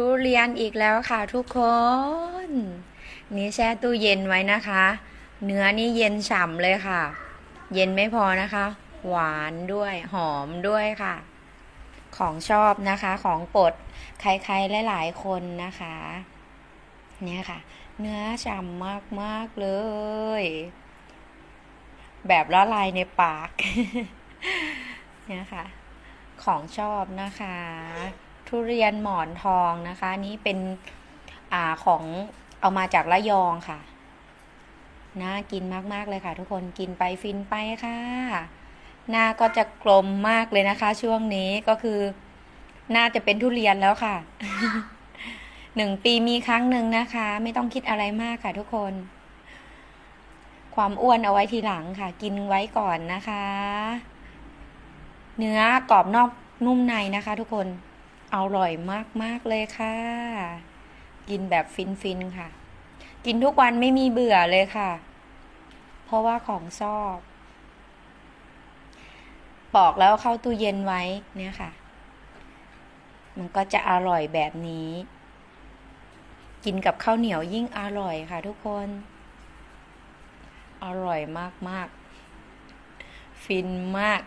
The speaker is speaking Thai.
ทุเรียนอีกแล้วค่ะทุกคน นี่แช่ตู้เย็นไว้นะคะ เนื้อนี่เย็นฉ่ำเลยค่ะ เย็นไม่พอนะคะ หวานด้วยหอมด้วยค่ะ ของชอบนะคะของโปรดใครๆหลายๆคนนะคะ เนี่ยค่ะ เนื้อฉ่ำมากๆเลย แบบละลายในปาก เนี่ยค่ะ ของชอบนะคะ ทุเรียนหมอนทองนะคะนนี้เป็นอ่าของเอามาจากระยองค่ะน่ากินมาก ๆ เลยค่ะ ทุกคนกินไปฟินไปค่ะ หน้าก็จะกลมมากเลยนะคะ ช่วงนี้ก็คือน่าจะเป็นทุเรียนแล้วค่ะหนึ่งปีมีครั้งหนึ่งนะคะ ไม่ต้องคิดอะไรมากค่ะ ทุกคน ความอ้วนเอาไว้ทีหลังค่ะ กินไว้ก่อนนะคะ เนื้อกรอบนอกนุ่มในนะคะ ทุกคน อร่อยมาก ๆ เลยค่ะ กินแบบฟิน ๆ ค่ะ กินทุกวันไม่มีเบื่อเลยค่ะ เพราะว่าของชอบ ปอกแล้วเข้าตู้เย็นไว้เนี่ยค่ะ มันก็จะอร่อยแบบนี้ กินกับข้าวเหนียวยิ่งอร่อยค่ะทุกคน อร่อยมาก ๆ ฟินมาก